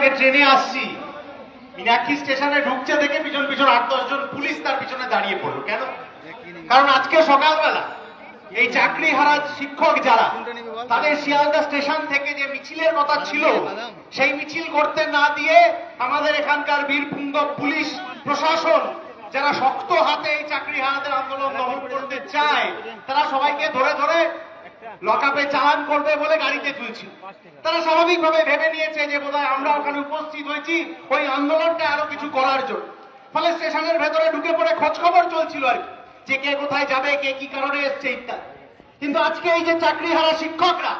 থেকে ট্রেনে আসছি। মিনাক্ষী স্টেশনে ঢুকছে দেখে পিছন পিছন আট, দশ জন পুলিশ তার পিছনে দাঁড়িয়ে পড়ল। কেন? কারণ আজকে সকালবেলা এই চাকরি হারা শিক্ষক যারা, তাদের শিয়ালদা স্টেশন থেকে যে মিছিলের কথা ছিল, সেই মিছিল করতে না দিয়ে আমাদের এখানকার বীরপুঙ্গ পুলিশ প্রশাসন, যারা শক্ত হাতে এই চাকরি হারাদের আন্দোলন দমন করতে চায়, তারা সবাইকে ধরে ধরে লকআপে চালান করবে বলে গাড়িতে তুলছিল তারা স্বাভাবিকভাবে ভেবে নিয়েছে যে বোধহয় আমরা ওখানে উপস্থিত হয়েছি ওই আন্দোলনটা আরও কিছু করার জন্য। ফলে স্টেশনের ভেতরে ঢুকে পড়ে খোঁজ খবর চলছিল আর যে কে কোথায় যাবে, কে কি কারণে এসছে ইত্যাদি। কিন্তু আজকে এই যে চাকরি হারা শিক্ষকরা,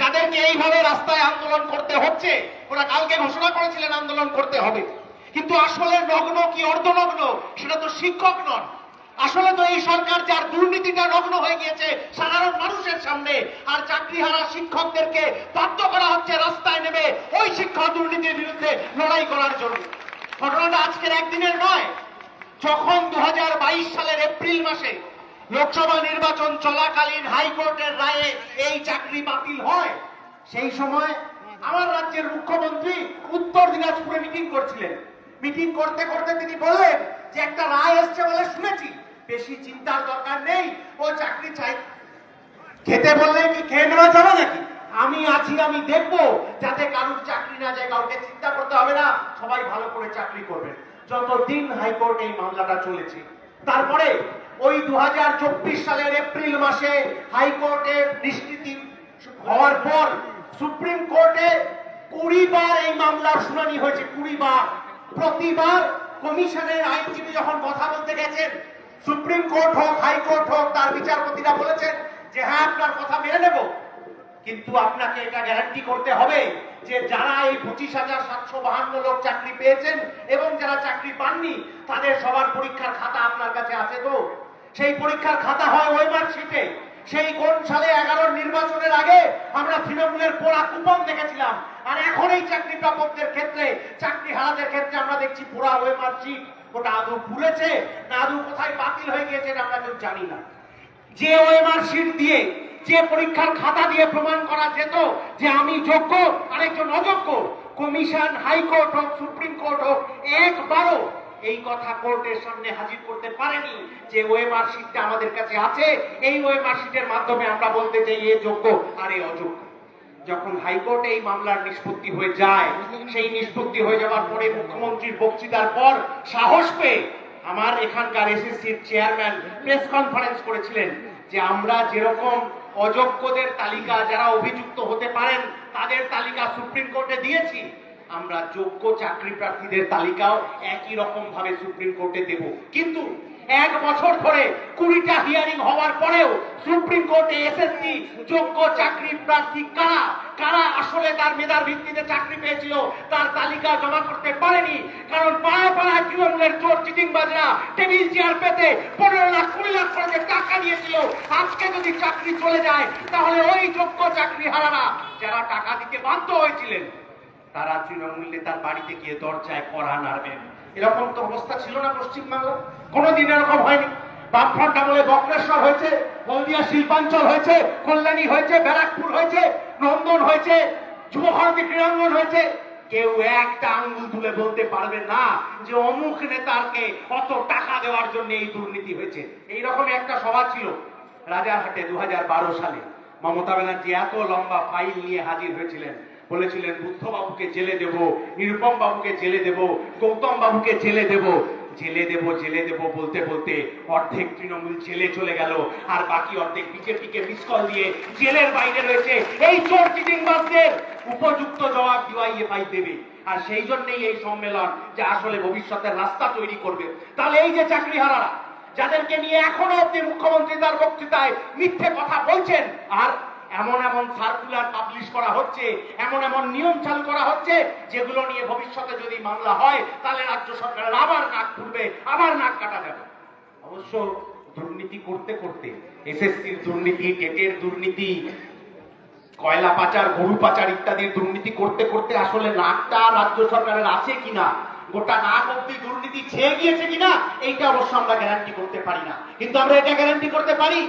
যাদেরকে এইভাবে রাস্তায় আন্দোলন করতে হচ্ছে, ওরা কালকে ঘোষণা করেছিলেন আন্দোলন করতে হবে। কিন্তু আসলে নগ্ন কি অর্ধনগ্ন, সেটা তো শিক্ষক নন আসলে তো এই সরকার যার দুর্নীতিটা নগ্ন হয়ে গিয়েছে সাধারণ মানুষের সামনে, আর চাকরি হারা শিক্ষকদেরকে বাধ্য করা হচ্ছে রাস্তায় নেমে ওই শিক্ষা দুর্নীতির বিরুদ্ধে লড়াই করার জন্য। ঘটনাটা আজকের একদিনের নয়, যখন দু হাজার বাইশ সালের এপ্রিল মাসে লোকসভা নির্বাচন চলাকালীন হাইকোর্টের রায়ে এই চাকরি বাতিল হয়, সেই সময় আমার রাজ্যের মুখ্যমন্ত্রী উত্তর দিনাজপুরে মিটিং করছিলেন। মিটিং করতে করতে তিনি বললেন যে একটা রায় এসছে বলে শুনেছি। বেশি চিন্তার দরকার নেই, ও চাকরি চাই। খেতে বললে কি খেয়ে নেওয়া যাবে নাকি? আমি আছি, আমি দেখব, যাতে কারুর চাকরি না যায়, কাউকে চিন্তা করতে হবে না, সবাই ভালো করে চাকরি করবে। যতদিন হাইকোর্ট এই মামলাটা চলেছে, তারপরে ওই দু সালের এপ্রিল মাসে হাইকোর্টে নিষ্কৃতি হওয়ার পর সুপ্রিম কোর্টে কুড়ি বার এই মামলার শুনানি হয়েছে কুড়ি বার প্রতিবার কমিশনের আইনজীবী যখন কথা বলতে গেছেন সুপ্রিম কোর্ট হোক হাইকোর্ট হোক, তার বিচারপতিরা বলেছেন যে হ্যাঁ আপনার কথা মেনে নেব। কিন্তু আপনাকে এটা গ্যারান্টি করতে হবে যে যারা এই পঁচিশ হাজার সাতশো বাহান্ন লোক চাকরি পেয়েছেন এবং যারা চাকরি পাননি, তাদের সবার পরীক্ষার খাতা আপনার কাছে আছে তো? সেই পরীক্ষার খাতা হয় ওই মার্কশিটে। সেই কোন সালে এগারোর নির্বাচনের আগে আমরা তৃণমূলের পোড়া কুপন দেখেছিলাম। আর এখন এই চাকরি প্রাপকদের ক্ষেত্রে, চাকরি হারাদের ক্ষেত্রে আমরা দেখছি পোড়া হয়ে মার্কশিট ওটা আদৌ ভুলেছে না আদৌ কোথায় বাতিল হয়ে গিয়েছে এটা আমরা কেউ জানি না। যে ওএমআর শিট দিয়ে, যে পরীক্ষার খাতা দিয়ে প্রমাণ করা যেত যে আমি যোগ্য, আরেকজন অযোগ্য, কমিশন, হাইকোর্ট হোক, সুপ্রিম কোর্ট হোক, একবারও এই কথা কোর্টের সামনে হাজির করতে পারেনি যে ওএমআর শিটটা আমাদের কাছে আছে। এই ওএমআর শিটের মাধ্যমে আমরা বলতে চাই, এ যোগ্য আর এ অযোগ্য। যখন হাইকোর্টে এই মামলার নিষ্পত্তি হয়ে যায়, সেই নিষ্পত্তি হয়ে যাওয়ার পরে মুখ্যমন্ত্রীর বক্তৃতার পর সাহস পেয়ে আমার এখানকার এসএসসির চেয়ারম্যান প্রেস কনফারেন্স করেছিলেন যে আমরা যেরকম অযোগ্যদের তালিকা, যারা অভিযুক্ত হতে পারেন, তাদের তালিকা সুপ্রিম কোর্টে দিয়েছি আমরা যোগ্য চাকরি প্রার্থীদের তালিকাও একই রকম ভাবে সুপ্রিম কোর্টে দেব। কিন্তু এক বছর ধরে কুড়িটা হিয়ারিং হওয়ার পরেও সুপ্রিম কোর্টে এসএসসি যোগ্য চাকরি প্রার্থী কারা? কারা আসলে তার মেধার ভিত্তিতে চাকরি পেয়েছিল? তার তালিকা জমা করতে পারেনি। কারণ পাড়ায় পাড়ায় তৃণমূলের চোর, চিটিংবাজরা টেবিল চেয়ার পেতে পনেরো লাখ, কুড়ি লাখ করে যে টাকা নিয়েছিল আজকে যদি চাকরি চলে যায়, তাহলে ওই যোগ্য চাকরি হারারা যারা টাকা দিতে বাধ্য হয়েছিলেন তারা তৃণমূল নেতার বাড়িতে গিয়ে দরজায় কড়া নাড়বেন। এরকম তো অবস্থা ছিল না পশ্চিমবাংলা। কোনোদিন এরকম হয়নি। বামফ্রন্ট আমলে বক্রেশ্বর হয়েছে, হলদিয়া শিল্পাঞ্চল হয়েছে, কল্যাণী হয়েছে, ব্যারাকপুর হয়েছে, নন্দন হয়েছে, যুবভারতী ক্রীড়াঙ্গন হয়েছে। কেউ একটা আঙ্গুল তুলে বলতে পারবে না যে অমুক নেতারকে অত টাকা দেওয়ার জন্য এই দুর্নীতি হয়েছে। এইরকম একটা সভা ছিল রাজারহাটে দু সালে। মমতা ব্যানার্জি এত লম্বা ফাইল নিয়ে হাজির হয়েছিলেন। বলেছিলেন, বুদ্ধবাবুকে জেলে দেব, নিরুপম বাবুকে জেলে দেব, গৌতম বাবুকে জেলে দেব। জেলে দেব জেলে দেব, বলতে বলতে অর্ধেক তৃণমূল জেলে চলে গেল। আর বাকি অর্ধেক বিজেপিকে মিসকল দিয়ে জেলের বাইরে রয়েছে এই চোর চিটিংবাজদের। উপযুক্ত জবাব ডিওয়াইএফআই দেবে। আর সেই জন্যই এই সম্মেলন যে আসলে ভবিষ্যতের রাস্তা তৈরি করবে। তাহলে এই যে চাকরি হারারা যাদেরকে নিয়ে এখনও অব্দি মুখ্যমন্ত্রী তার বক্তৃতায় মিথ্যে কথা বলছেন, আর এমন এমন সার্কুলার পাবলিশ করা হচ্ছে, এমন এমন নিয়ম চালু করা হচ্ছে, যেগুলো নিয়ে ভবিষ্যতে যদি মামলা হয়, তাহলে রাজ্য সরকারের আবার নাক খুলবে আবার নাক কাটা যাবে। অবশ্য দুর্নীতি করতে করতে, এসএসসির দুর্নীতি, টেটের দুর্নীতি, কয়লা পাচার, গরু পাচার ইত্যাদির দুর্নীতি করতে করতে আসলে নাকটা রাজ্য সরকারের আছে কিনা? গোটা নাক অব্দি দুর্নীতি ছেয়ে গিয়েছে কিনা? এইটা অবশ্য আমরা গ্যারান্টি করতে পারি না। কিন্তু আমরা এটা গ্যারান্টি করতে পারি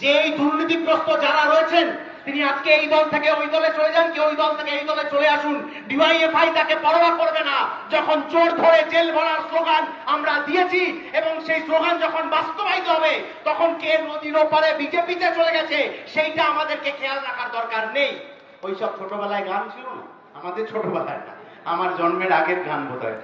যে এই দুর্নীতিগ্রস্ত যারা রয়েছেন তিনি আজকে এই দল থেকে ওই দলে চলে যান, কেউ ওই দল থেকে এই দলে চলে আসুন। ডিওয়াইএফআই তাকে পরোয়া করবে না। যখন চোর ধরে জেল ভরার স্লোগান আমরা দিয়েছি এবং সেই স্লোগান যখন বাস্তবায়িত হবে, তখন কে নদীর ওপারে বিজেপিতে চলে গেছে, সেইটা আমাদেরকে খেয়াল রাখার দরকার নেই। ওইসব ছোটবেলায় গান ছিল না? আমাদের ছোটবেলায় না। আমার জন্মের আগের গান বোধ হয়।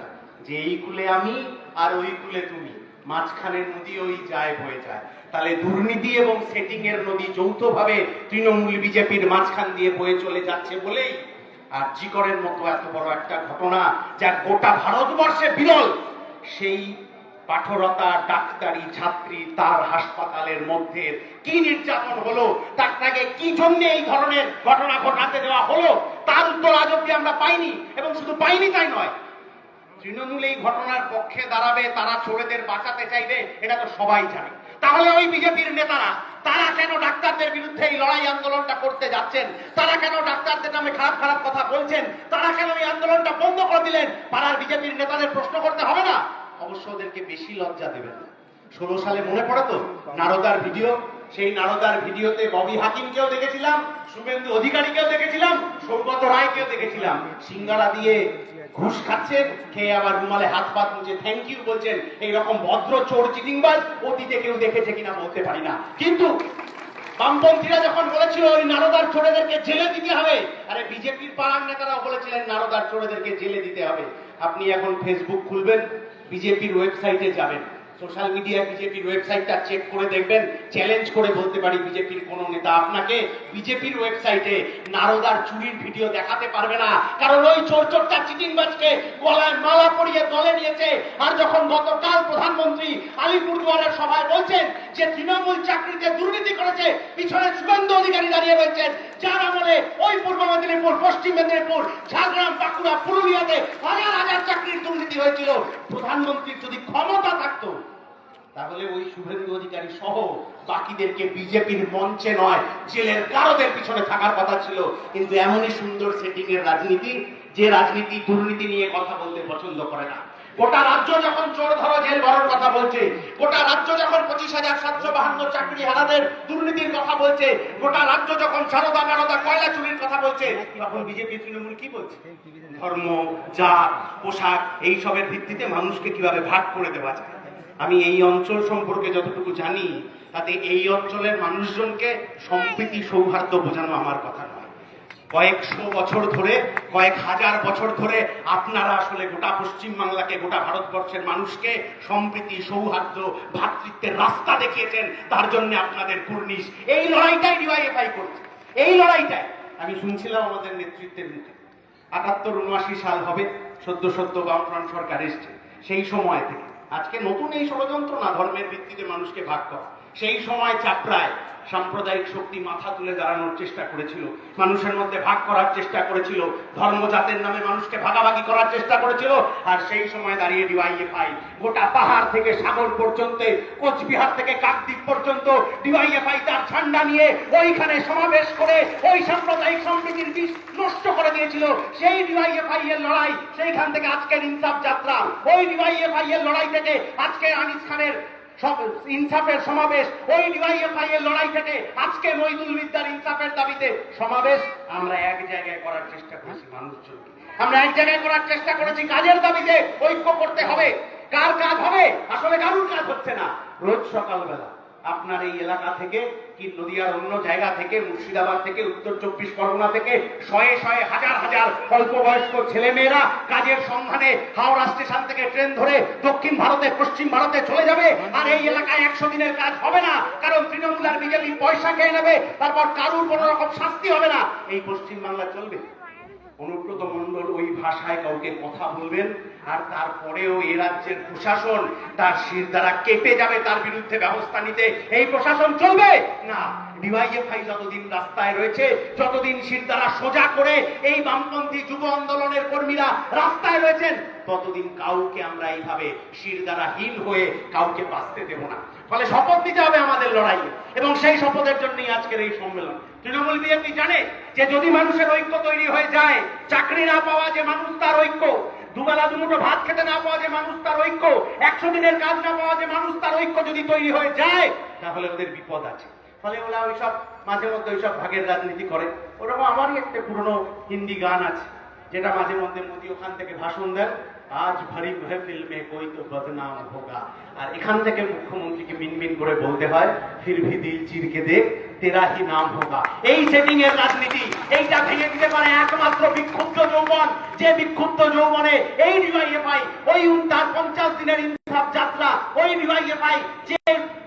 যে এই কুলে আমি আর ওই কুলে তুমি। মাঝখানের নদী ওই যায় বয়ে যায়। তাহলে দুর্নীতি এবং সেটিং এর নদী যৌথভাবে তৃণমূল বিজেপির মাঝখান দিয়ে বয়ে চলে যাচ্ছে বলেই আর জিকরের মতো এত বড় একটা ঘটনা যা গোটা ভারতবর্ষে বিরল। সেই পাঠরতা, ডাক্তারি, ছাত্রী তার হাসপাতালের মধ্যে কি নির্যাতন হলো, তার তাকে কি জন্য এই ধরনের ঘটনা ঘটাতে দেওয়া হলো, তার উত্তর আজ অব্দি আমরা পাইনি এবং শুধু পাইনি তাই নয় তৃণমূল এই ঘটনার পক্ষে দাঁড়াবে, তারা ছোড়েদের বাঁচাতে চাইবে, এটা তো সবাই জানে। তাহলে ওই বিজেপির নেতারা, তারা কেন ডাক্তারদের বিরুদ্ধে এই লড়াই আন্দোলনটা করতে যাচ্ছেন? তারা কেন ডাক্তারদের নামে খারাপ খারাপ কথা বলছেন? তারা কেন এই আন্দোলনটা বন্ধ করে দিলেন? পাড়ার বিজেপির নেতাদের প্রশ্ন করতে হবে না? অবশ্য ওদেরকে বেশি লজ্জা দেবেন ষোলো সালে মনে পড়ে তো? নারদার ভিডিও সেই নারদার ভিডিওতে ববি হাকিমকেও দেখেছিলাম, শুভেন্দু অধিকারীকেও দেখেছিলাম, সৌগত রায়কেও দেখেছিলাম। সিঙ্গারা দিয়ে ঘুষ খাচ্ছেন, খেয়ে আবার রুমালে হাত পাত মুছে থ্যাংক ইউ বলছেন, এইরকম ভদ্র চোর চিটিংবাজ অতীতে কেউ দেখেছে কিনা বলতে পারি না। কিন্তু বামপন্থীরা যখন বলেছিল ওই নারদার চোরেদেরকে জেলে দিতে হবে, আরে বিজেপির পাড়ার নেতারাও বলেছিলেন নারদার চোরেদেরকে জেলে দিতে হবে। আপনি এখন ফেসবুক খুলবেন, বিজেপির ওয়েবসাইটে যাবেন। সোশ্যাল মিডিয়া বিজেপির ওয়েবসাইটটা চেক করে দেখবেন চ্যালেঞ্জ করে বলতে পারি বিজেপির কোনো নেতা আপনাকে বিজেপির ওয়েবসাইটে নারদার চুরির ভিডিও দেখাতে পারবে না। কারণ ওই চোর চোরটা চিটিংবাজকে গলায় মালা পরিয়ে দলে নিয়েছে। আর যখন গতকাল প্রধানমন্ত্রী আলিপুরদুয়ারের সভায় বলছেন যে তৃণমূল চাকরিতে দুর্নীতি করেছে, পিছনে শুভেন্দু অধিকারী দাঁড়িয়ে রয়েছেন। যার আমলে ওই পূর্ব মেদিনীপুর, পশ্চিম মেদিনীপুর, ঝাড়গ্রাম, বাঁকুড়া, পুরুলিয়াতে হাজার হাজার চাকরির দুর্নীতি হয়েছিল। প্রধানমন্ত্রীর যদি ক্ষমতা থাকতো তাহলে ওই শুভেন্দু অধিকারী সহ বাকিদেরকে বিজেপির মঞ্চে নয়, জেলের কারোদের পিছনে থাকার কথা ছিল। কিন্তু এমনই সুন্দর সেটিং এর রাজনীতি, যে রাজনীতি, দুর্নীতি নিয়ে কথা বলতে পছন্দ করে না। গোটা রাজ্য যখন চোর ধরো জেল ভরার কথা বলছে, গোটা রাজ্য যখন পঁচিশ হাজার সাতশো বাহান্ন চাকরি হারাদের দুর্নীতির কথা বলছে, গোটা রাজ্য যখন সারদা নারদা কয়লা চুরির কথা বলছে, তখন বিজেপি, তৃণমূল কি বলছে? ধর্ম, জাত, পোশাক, এইসবের ভিত্তিতে মানুষকে কীভাবে ভাগ করে দেওয়া যায়? আমি এই অঞ্চল সম্পর্কে যতটুকু জানি, তাতে এই অঞ্চলের মানুষজনকে সম্প্রীতি সৌহার্দ্য বোঝানো আমার কথা নয়। কয়েকশো বছর ধরে, কয়েক হাজার বছর ধরে আপনারা আসলে গোটা পশ্চিম বাংলাকে, গোটা ভারতবর্ষের মানুষকে সম্প্রীতি, সৌহার্দ্য ভ্রাতৃত্বের রাস্তা দেখিয়েছেন, তার জন্য আপনাদের কুর্নিশ। এই লড়াইটাই ডিওয়াইএফআই করছে। এই লড়াইটাই। আমি শুনছিলাম আমাদের নেতৃত্বের মুখে। আটাত্তর, উনআশি সাল হবে, সদ্য সদ্য বামফ্রন্ট সরকার এসছে। সেই সময় থেকে। আজকে নতুন এই ষড়যন্ত্র না ধর্মের ভিত্তিতে মানুষকে ভাগ করা। সেই সময় চাপড়ায় সাম্প্রদায়িক শক্তি মাথা তুলে দাঁড়ানোর চেষ্টা করেছিল। মানুষের মধ্যে ভাগ করার চেষ্টা করেছিল। ধর্মজাতের নামে মানুষকে ভাগাভাগি করার চেষ্টা করেছিল। আর সেই সময় দাঁড়িয়ে ডিওয়াইএফআই গোটা পাহাড় থেকে সাগর পর্যন্ত, কোচবিহার থেকে কাকদ্বীপ পর্যন্ত ডিওয়াইএফআই তার ঠান্ডা নিয়ে ওইখানে সমাবেশ করে ওই সাম্প্রদায়িক সম্প্রীতির বিষ নষ্ট করে দিয়েছিল। সেই ডিওয়াইএফআই এর লড়াই, সেইখান থেকে আজকের ইনসাফ যাত্রা, ওই ডিওয়াইএফআই এর লড়াই থেকে আজকে আনিস খানের ইনসাফের সমাবেশ, ওই ডিওয়াইএফআই এর লড়াই থেকে আজকে মহিদুল বিদ্যার ইনসাফের দাবিতে সমাবেশ। আমরা এক জায়গায় করার চেষ্টা করেছি মানুষজনকে। আমরা এক জায়গায় করার চেষ্টা করেছি, কাজের দাবিতে ঐক্য করতে হবে। কার কাজ হবে? আসলে কারুর কাজ হচ্ছে না। রোজ সকালবেলা আপনার এই এলাকা থেকে কি নদিয়ার অন্য জায়গা থেকে, মুর্শিদাবাদ থেকে, উত্তর চব্বিশ পরগনা থেকে শয়ে শয়ে হাজার হাজার অল্প বয়স্ক ছেলেমেয়েরা কাজের সন্ধানে হাওড়া স্টেশন থেকে ট্রেন ধরে দক্ষিণ ভারতে, পশ্চিম ভারতে চলে যাবে। আর এই এলাকায় একশো দিনের কাজ হবে না, কারণ তৃণমূল আর বিজেপি পয়সা খেয়ে নেবে, তারপর কারুর কোনো রকম শাস্তি হবে না। এই পশ্চিম বাংলা চলবে। অনুব্রত ওই ভাষায় কাউকে কথা বলবেন আর তারপরেও এ রাজ্যের প্রশাসন তার শির দ্বারা কেঁপে যাবে, তার বিরুদ্ধে ব্যবস্থা নিতে। এই প্রশাসন চলবে? না। ডিওয়াইএফআই যতদিন রাস্তায় রয়েছে, যতদিন শির দ্বারা সোজা করে এই বামপন্থী যুব আন্দোলনের কর্মীরা রাস্তায় রয়েছেন, ততদিন কাউকে আমরা এইভাবে শির দ্বারা হীন হয়ে কাউকে বাঁচতে দেব না। ফলে শপথ নিতে হবে আমাদের লড়াই এবং সেই শপথের জন্যই আজকের এই সম্মেলন। তৃণমূল বিএনপি জানে যে যদি মানুষের ঐক্য তৈরি হয়ে যায়, চাকরি না পাওয়া যে মানুষ তার ঐক্য, দুবেলা দুমুটো ভাত খেতে না পাওয়া যে মানুষ তার ঐক্য, একশো দিনের কাজ না পাওয়া যে মানুষ তার ঐক্য যদি তৈরি হয়ে যায়, তাহলে ওদের বিপদ আছে। ফলে ওরা ওইসব মাঝে মধ্যে ওইসব ভাগের রাজনীতি করে। ওরকম আমারই একটা পুরনো হিন্দি গান আছে। যেটা মাঝে মধ্যে মোদি ওখান থেকে ভাষণ দেন, আজ ভারী মেহফিল মে কোই তো বদনাম হোগা। আর এখান থেকে মুখ্যমন্ত্রীকে মিনমিন করে বলতে হয়, ফির ভি দিল চিরকে দেখ, তেরা হি নাম হোগা। এই সেটিং এর রাজনীতি, এইটা ভেঙে দিতে পারে একমাত্র বিক্ষুব্ধ যৌবন। যে বিক্ষুব্ধ যৌবনে এই ডিওয়াইএফআই ওই তার পঞ্চাশ দিনের ইনসাফ যাত্রা, ওই ডিওয়াইএফআই যে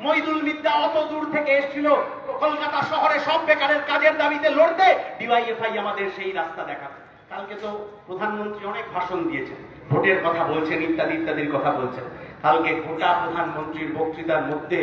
মইদুল মিদ্যা অত দূর থেকে এসেছিল, কলকাতা শহরে সব বেকারের কাজের দাবিতে লড়তে ডিওয়াইএফআই আমাদের সেই রাস্তা দেখাবে। কালকে তো প্রধানমন্ত্রী অনেক ভাষণ দিয়েছেন। ভোটের কথা বলছেন, ইত্যাদি, ইত্যাদির কথা বলছেন। কালকে গোটা প্রধানমন্ত্রীর বক্তৃতার মধ্যে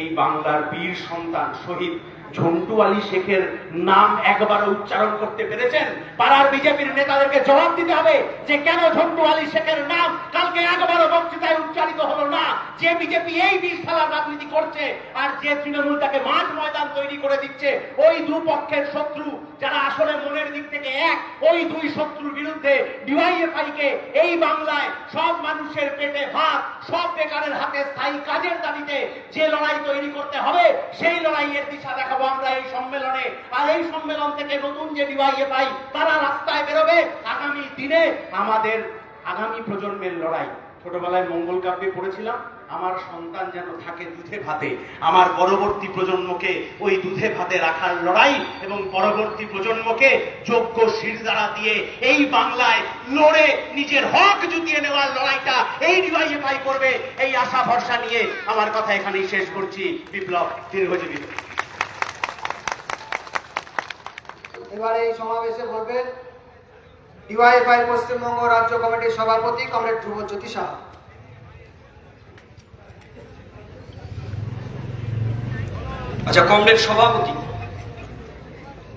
এই বাংলার বীর সন্তান শহীদ ঝন্টু আলী শেখের নাম একবার উচ্চারণ করতে পেরেছেন। পাড়ার বিজেপির নেতাদেরকে জবাব দিতে হবে যে কেন ঝন্টু আলী শেখের নাম কালকে একবারও বক্তৃতায় উচ্চারিত হলো না। যে বিজেপি এই বিষ খেলার রাজনীতি করছে আর যে তৃণমূল তাকে মাঠ ময়দান তৈরি করে দিচ্ছে, ওই দুপক্ষের শত্রু যারা আসলে মনের দিক থেকে এক, ওই দুই শত্রুর বিরুদ্ধে ডিওয়াইএফআই কে এই বাংলায় সব মানুষের পেটে ভাত, সব বেকারের হাতে স্থায়ী কাজের দাবিতে যে লড়াই তৈরি করতে হবে, সেই লড়াইয়ের দিশা দেখাবো। আমরা এই সম্মেলনে আর এই সম্মেলন থেকে নতুন যে ডিওয়াইএফআই তারা রাস্তায় বেরোবে। আগামী দিনে আমাদের আগামী প্রজন্মের লড়াই। ছোটবেলায় মঙ্গল কাব্যে পড়েছিলাম, আমার সন্তান যেন থাকে দুধে ভাতে। আমার পরবর্তী প্রজন্মকে ওই দুধে ভাতে রাখার লড়াই এবং পরবর্তী প্রজন্মকে যোগ্য শিরদাঁড়া দিয়ে এই বাংলায় লড়ে নিজের হক জুতিয়ে নেওয়ার লড়াইটা এই ডিওয়াইএফআই করবে, এই আশা ভরসা নিয়ে আমার কথা এখানেই শেষ করছি। বিপ্লব দীর্ঘজীবী হোক। এবারে এই সমাবেশে বলবেন ডিওয়াইফআই পশ্চিমবঙ্গ রাজ্য কমিটির সভাপতি কমরেড ধ্রুবজ্যোতি সাহা। আচ্ছা কমরেড সভাপতি,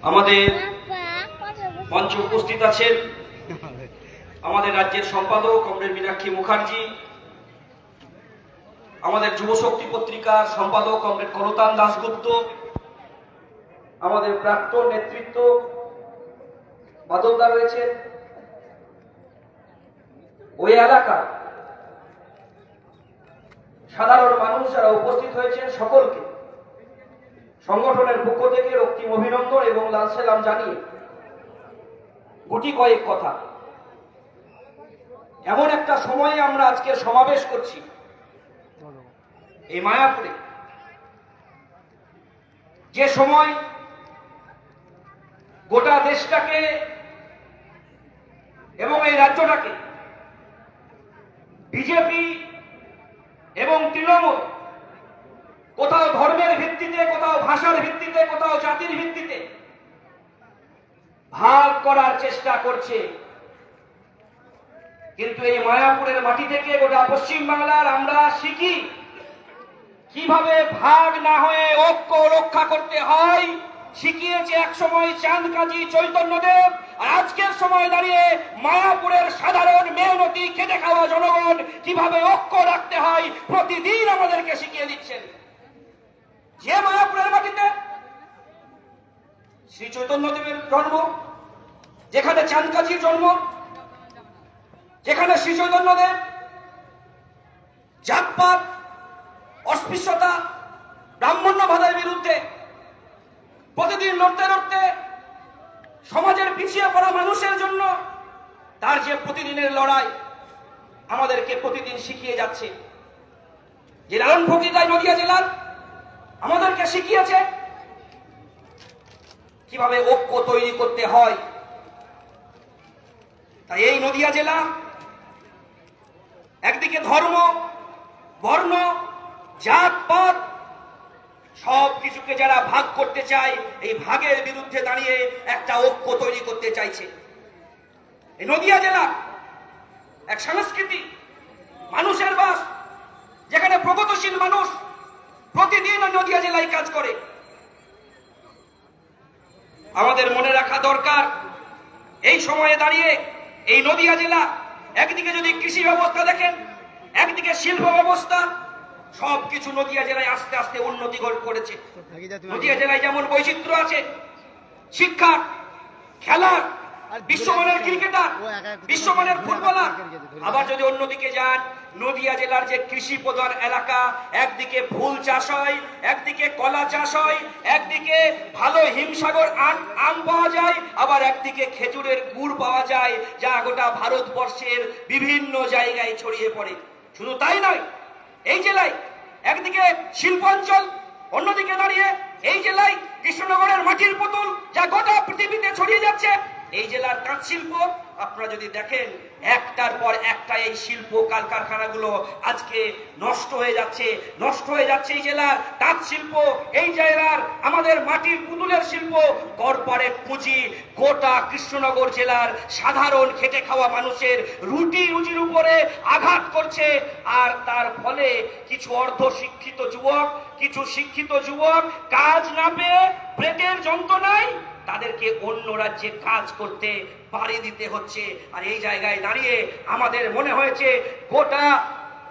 আমাদের মঞ্চে উপস্থিত আছেন আমাদের রাজ্যের সম্পাদক কমরেড মীনাক্ষী মুখার্জি, আমাদের যুবশক্তি পত্রিকার সম্পাদক কমরেড করতান দাশগুপ্ত আমাদের প্রাক্তন নেতৃত্ব বাদলদা রয়েছে। ওই এলাকা সাধারণ মানুষ যারা উপস্থিত হয়েছেন সকলকে সংগঠনের পক্ষ থেকে রক্তিম অভিনন্দন এবং লাল সেলাম জানিয়ে গুটি কয়েক কথা। এমন একটা সময়ে আমরা আজকে সমাবেশ করছি এই মায়াপুরে। যে সময় গোটা দেশটাকে এবং এই রাজ্যটাকে বিজেপি এবং তৃণমূল কোথাও ধর্মের ভিত্তিতে, কোথাও ভাষার ভিত্তিতে, কোথাও জাতির ভিত্তিতে ভাগ করার চেষ্টা করছে। কিন্তু এই মায়াপুরের মাটি থেকে গোটা পশ্চিম বাংলার আমরা শিখি কীভাবে ভাগ না হয়ে ঐক্য রক্ষা করতে হয়। শিখিয়েছে এক সময় চাঁদ, কাজী চৈতন্যদেব। আর আজকের সময় দাঁড়িয়ে মায়াপুরের সাধারণ মেহনতি, খেটে খাওয়া জনগণ কীভাবে ঐক্য রাখতে হয়, প্রতিদিন আমাদেরকে শিখিয়ে দিচ্ছেন। যে মায়াপুরের মাটিতে শ্রী চৈতন্যদেবের জন্ম, যেখানে চাঁদকাজির জন্ম, যেখানে শ্রী চৈতন্যদেব জাতপাত, অস্পৃশ্যতা, ব্রাহ্মণ্য ব্রাহ্মণ্যবাদের বিরুদ্ধে প্রতিদিন লড়তে লড়তে সমাজের পিছিয়ে পড়া মানুষের জন্য তার যে প্রতিদিনের লড়াই আমাদেরকে প্রতিদিন শিখিয়ে যাচ্ছে। যে লালন ফকিরদায় নদিয়া জেলার আমাদেরকে শিখিয়েছে কীভাবে ঐক্য তৈরি করতে হয়। তাই এই নদিয়া জেলা একদিকে ধর্ম, বর্ণ, জাত, পাত সব কিছুকে যারা ভাগ করতে চায়, এই ভাগের বিরুদ্ধে দাঁড়িয়ে একটা ঐক্য তৈরি করতে চাইছে। এই নদিয়া জেলা এক সংস্কৃতি, মানুষের বাস, যেখানে প্রগতিশীল মানুষ প্রতিদিন নদিয়া জেলায় কাজ করে। আমাদের মনে রাখা দরকার, এই সময়ে দাঁড়িয়ে এই নদিয়া জেলা একদিকে যদি কৃষি ব্যবস্থা দেখেন, একদিকে শিল্প ব্যবস্থা সব কিছু নদিয়া জেলায় আস্তে আস্তে উন্নতি করেছে। নদিয়া জেলায় যেমন বৈচিত্র্য আছে শিক্ষা খেলার বিশ্বমানের ক্রিকেটার বিশ্বমানের ফুটবলার। আবার যদি অন্যদিকে যান নদিয়া জেলার যে কৃষি প্রধান এলাকা একদিকে ফুল চাষ হয় একদিকে কলা চাষ হয় একদিকে ভালো হিমসাগর আম পাওয়া যায় আবার একদিকে খেজুরের গুড় পাওয়া যায় যা গোটা ভারতবর্ষের বিভিন্ন জায়গায় ছড়িয়ে পড়ে। শুধু তাই নয় এই জেলায় একদিকে শিল্প অঞ্চল, অন্যদিকে দাঁড়িয়ে এই জেলায় কৃষ্ণনগরের মাটির পুতুল যা গোটা পৃথিবীতে ছড়িয়ে যাচ্ছে। এই জেলার তাঁত শিল্প আপনারা যদি দেখেন একটার পর একটা এই শিল্প কলকারখানাগুলো আজকে নষ্ট হয়ে যাচ্ছে, নষ্ট হয়ে যাচ্ছে এই জেলার তাঁত শিল্প, এই জেলার আমাদের মাটির পুতুলের শিল্প। কর্পোরেট পুঁজি গোটা কৃষ্ণনগর জেলার সাধারণ খেটে খাওয়া মানুষের রুটি রুজির উপরে আঘাত করছে। আর তার ফলে কিছু অর্ধ শিক্ষিত যুবক, কিছু শিক্ষিত যুবক কাজ না পেয়ে পেটের যন্ত্রণায় তাদেরকে অন্য রাজ্যে কাজ করতে পাড়ি দিতে হচ্ছে। আর এই জায়গায় দাঁড়িয়ে আমাদের মনে হয়েছে, গোটা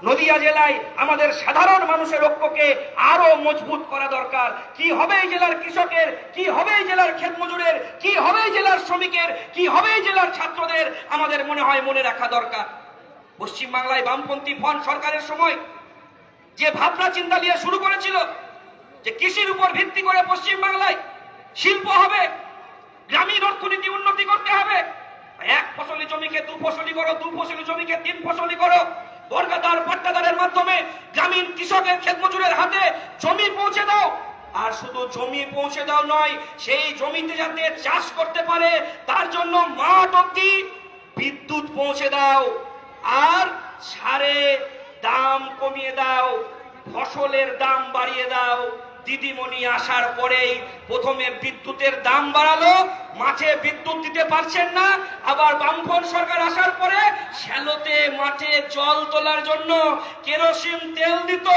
নদিয়া জেলায় আমাদের সাধারণ মানুষের ঐক্যকে আরও মজবুত করা দরকার। কি হবে এই জেলার কৃষকের? কি হবে এই জেলার ক্ষেত মজুরের? কি হবে এই জেলার শ্রমিকের? কি হবে এই জেলার ছাত্রদের? আমাদের মনে হয় মনে রাখা দরকার। পশ্চিমবাংলায় বামপন্থী ফ্রন্ট সরকারের সময় যে ভাবনা চিন্তা নিয়ে শুরু করেছিল যে কৃষির উপর ভিত্তি করে পশ্চিমবাংলায় শিল্প হবে গ্রামীণ অর্থনীতি উন্নতি করতে হবে। এক ফসলি জমিকে দু ফসলি করো, দু ফসলি জমিকে তিন ফসলি করো। বর্গাদার, পাট্টাদারের মাধ্যমে গ্রামীণ কৃষকের ক্ষেত মজুরের হাতে জমি পৌঁছে দাও। আর শুধু জমি পৌঁছে দাও নয়, সেই জমিতে যাতে চাষ করতে পারে, তার জন্য মাঠ অব্দি বিদ্যুৎ পৌঁছে দাও। আর সারে দাম কমিয়ে দাও, ফসলের দাম বাড়িয়ে দাও। দিদিমণি আসার পরেই প্রথমে বিদ্যুতের দাম বাড়ালো, মাঠে বিদ্যুৎ দিতে পারছেন না, আবার বামফ্রন্ট সরকার আসার পরে শ্যালোতে মাঠে জল তোলার জন্য কেরোসিন তেল দিত।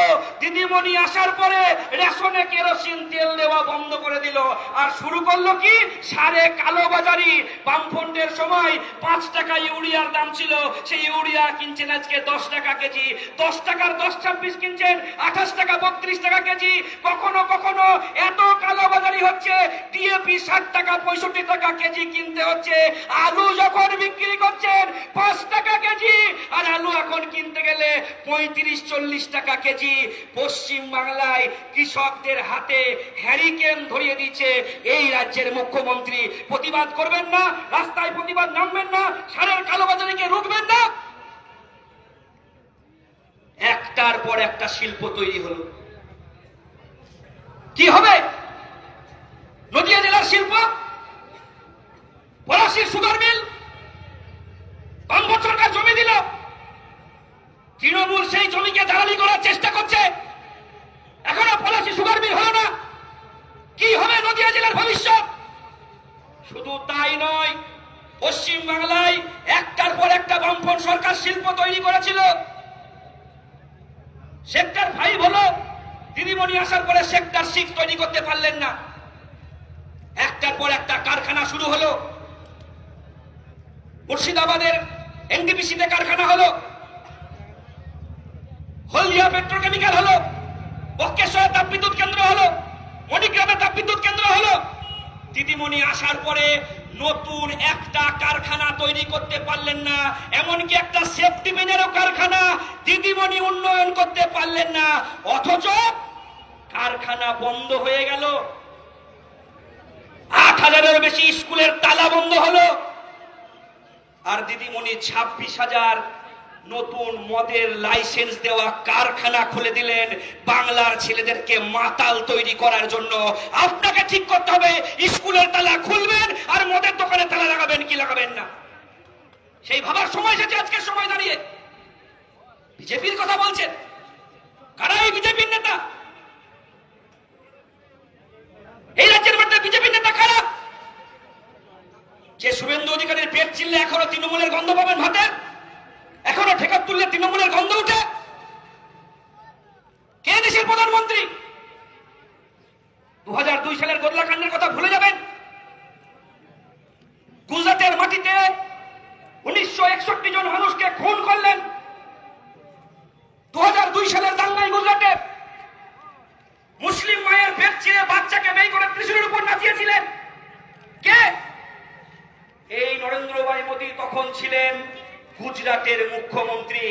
দিদিমণি আসার পরে রেশনে কেরোসিন তেল দেওয়া বন্ধ করে দিল। আর শুরু করল কি? সারে কালোবাজারি বামফ্রন্টের সময় পাঁচ টাকা ইউরিয়ার দাম ছিল। সেই ইউরিয়া কিনছেন আজকে দশ টাকা কেজি। দশ টাকার দশ ছাব্বিশ কিনছেন আঠাশ টাকা, বত্রিশ টাকা কেজি। কখনো কখনো কখনো এত কালোবাজারি হচ্ছে ডিএপি ষাট টাকা, পঁয়ষট্টি টাকা কেজি কিনতে হচ্ছে। আলু যখন বিক্রি করছেন, পাঁচ টাকা কেজি। আর আলু এখন কিনতে গেলে পঁয়ত্রিশ, চল্লিশ টাকা কেজি। পশ্চিম বাংলায় কৃষকদের হাতে হ্যারিকেন ধরিয়ে দিচ্ছে। এই রাজ্যের মুখ্যমন্ত্রী প্রতিবাদ করবেন না, রাস্তায় প্রতিবাদ নামবেন না, সারের কালোবাজারিকে রুখবেন না। একটার পর একটা শিল্প তৈরি হলো। কি হবে? নদিয়া জেলার শিল্প পলাশির সুগার মিল বামফ্রন্ট সরকার জমি দিল তৃণমূল সেই জমিকে দালালি করার চেষ্টা করছে এখনও পলাশি সুগার মিল হলো না কি হবে নদিয়া জেলার ভবিষ্যৎ শুধু তাই নয় পশ্চিম বাংলায় একটার পর একটা বামফ্রন্ট সরকার শিল্প তৈরি করেছিল সেক্টর ফাইভ হলো দিদিমণি আসার পরে সেক্টর সিক্স তৈরি করতে পারলেন না। একটার পর একটা কারখানা শুরু হলো। মুর্শিদাবাদের এনটিপিসিতে কারখানা হলো। হলদিয়া পেট্রোকেমিক্যাল হলো। বক্কেশ্বরে তাপবিদ্যুৎ কেন্দ্র হলো। মণিগ্রামে তাপবিদ্যুৎ কেন্দ্র হলো। দিদিমণি আসার পরে নতুন একটা কারখানা তৈরি করতে পারলেন না। এমনকি একটা সেফটি মেনেরও কারখানা দিদিমণি উন্নয়ন করতে পারলেন না। অথচ কারখানা বন্ধ হয়ে গেল। আট হাজারের বেশি স্কুলের তালা বন্ধ হলো। আর দিদিমণি ছাব্বিশ হাজার নতুন মদের লাইসেন্স দেওয়া কারখানা খুলে দিলেন বাংলার ছেলেদেরকে মাতাল তৈরি করার জন্য। আপনাকে ঠিক করতে হবে, স্কুলের তালা খুলবেন আর মদের দোকানে তালা লাগাবেন, কি লাগাবেন না? সেই ভাবার সময় এসেছে আজকের সময় দাঁড়িয়ে। বিজেপির কথা বলছেন। কারা এই বিজেপির নেতা? এই রাজ্যের মধ্যে বিজেপি নেতা খারাপ যে শুভেন্দু অধিকারীর পেট চিনলে এখনও তৃণমূলের গন্ধ পাবেন ভাতের এখনও ঠেকার তুললে তৃণমূলের গন্ধ উঠে কে দেশের প্রধানমন্ত্রী দু হাজার দুই সালের গোদলাকাণ্ডের কথা ভুলে যাবেন গুজরাটের মাটিতে উনিশশো একষট্টি জন মানুষকে খুন করলেন দু হাজার দুই সালের দাঙ্গাই গুজরাটে মুসলিম মায়ের পেট চিরে বাচ্চাকে মেয়ে করে ত্রিশুরের উপর নাচিয়েছিলেন কে এই নরেন্দ্র ছিলেন গুজরাটের মুখ্যমন্ত্রী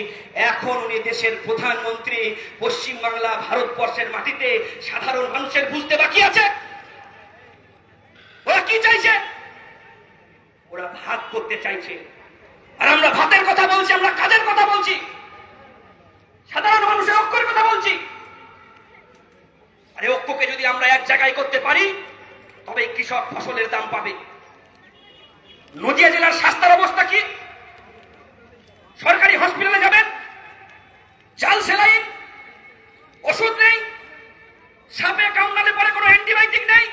এখন উনি দেশের প্রধানমন্ত্রী পশ্চিমবাংলা ভারতবর্ষের মাটিতে সাধারণ মানুষের বুঝতে বাকি আছে ওরা কি চাইছে ওরা ভাত করতে চাইছে আর আমরা ভাতের কথা বলছি, আমরা কাজের কথা বলছি। সাধারণ মানুষের ঐক্যের কথা বলছি। আর এই ঐক্যকে যদি আমরা এক জায়গায় করতে পারি তবে কৃষক ফসলের দাম পাবে। নদিয়া জেলার স্বাস্থ্যের অবস্থা কি? সরকারি হসপিটালে যাবেন? জাল সেলাইন ওষুধ নেই? সাপে কামড়ালে পরে কোনো অ্যান্টিবায়োটিক নেই?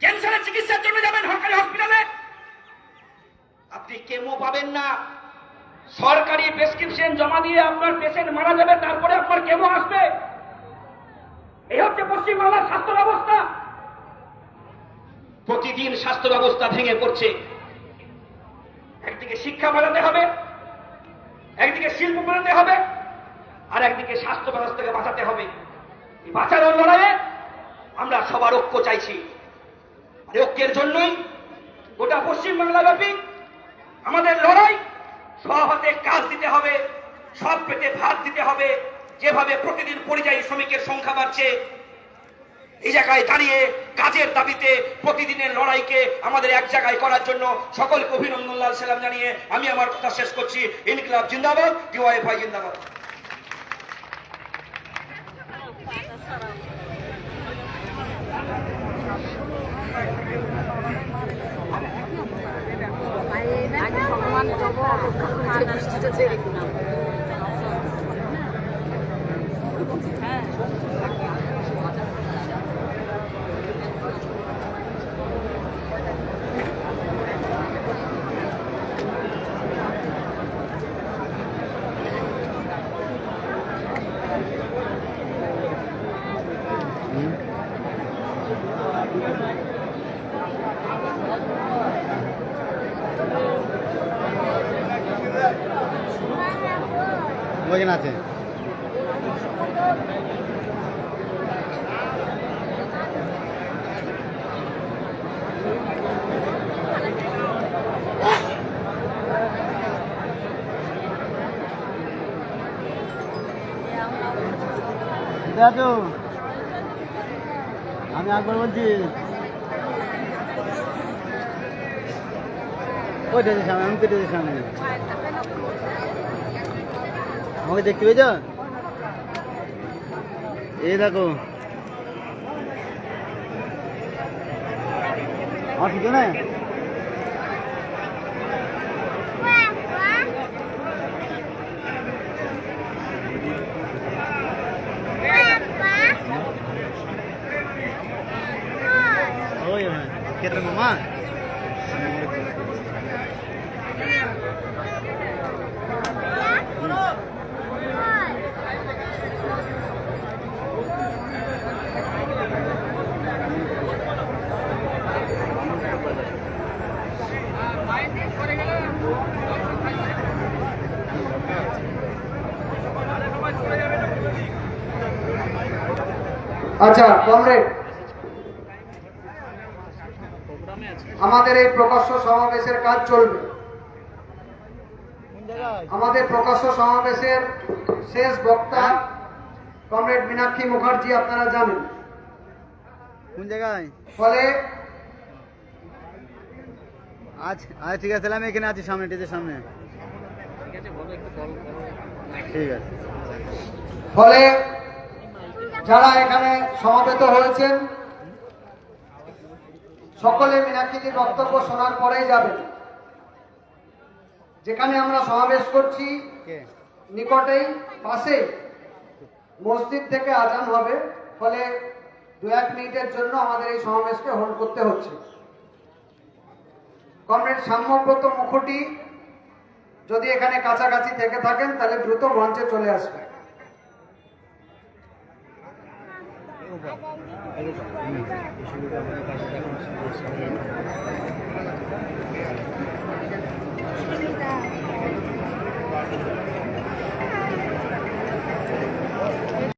ক্যান্সারের চিকিৎসার জন্য যাবেন সরকারি হসপিটালে? আপনি কেমো পাবেন না। সরকারি প্রেসক্রিপশন জমা দিয়ে আপনার পেশেন্ট মারা যাবে, তারপরে আপনার কেমো আসবে? এই হচ্ছে পশ্চিমবাংলার স্বাস্থ্য ব্যবস্থা। প্রতিদিন স্বাস্থ্য ব্যবস্থা ভেঙে পড়ছে। একদিকে শিক্ষা বাড়াতে হবে, একদিকে শিল্প বাড়াতে হবে, আর একদিকে স্বাস্থ্য ব্যবস্থাকে বাঁচাতে হবে। বাঁচানোর লড়াইয়ে আমরা সবার ঐক্য চাইছি। ঐক্যের জন্যই গোটা পশ্চিমবাংলা ব্যাপী আমাদের লড়াই, সহজে কাজ দিতে হবে, সব পেতে ভাত দিতে হবে, যেভাবে প্রতিদিন পরিযায়ী শ্রমিকের সংখ্যা বাড়ছে, এই জায়গায় দাঁড়িয়ে কাজের দাবিতে প্রতিদিনের লড়াইকে আমাদের এক জায়গায় করার জন্য সকলকে অভিনন্দন, লাল সালাম জানিয়ে আমি আমার কথা শেষ করছি। ইনকিলাব জিন্দাবাদ, ডিওয়াইফাই জিন্দাবাদ। Mann, das ist tatsächlich ein Name. তো আমি একবার বলছি। ওইটা সামনে, আমি কেটে সামনে। আমাকে দেখতে পেয়েছ? এই দেখো। আমার ঠিক না ওই কেটে মামা আচ্ছা কমরেড। আমাদের এই প্রকাশ্য সমাবেশের কাজ চলবে। আমাদের প্রকাশ্য সমাবেশের শেষ বক্তা কমরেড মীনাক্ষী মুখার্জি আপনারা জানেন। কোন জায়গায়? ফলে আজ আজ ঠিক আছে তাহলে আমি এখানে আছি সামনে টেজের সামনে। ঠিক আছে ফলে যারা এখানে সমাবেত হয়েছেন সকলে মীনাক্ষীজির বক্তব্য শোনার পরেই যাবে যেখানে আমরা সমাবেশ করছি নিকটেই পাশে মসজিদ থেকে আজান হবে ফলে দু এক মিনিটের জন্য আমাদের এই সমাবেশকে হোল্ড করতে হচ্ছে। কমরেড সাম্যব্রত মুখোটি যদি এখানে কাছাকাছি থেকে থাকেন তাহলে দ্রুত মঞ্চে চলে আসবে Aku.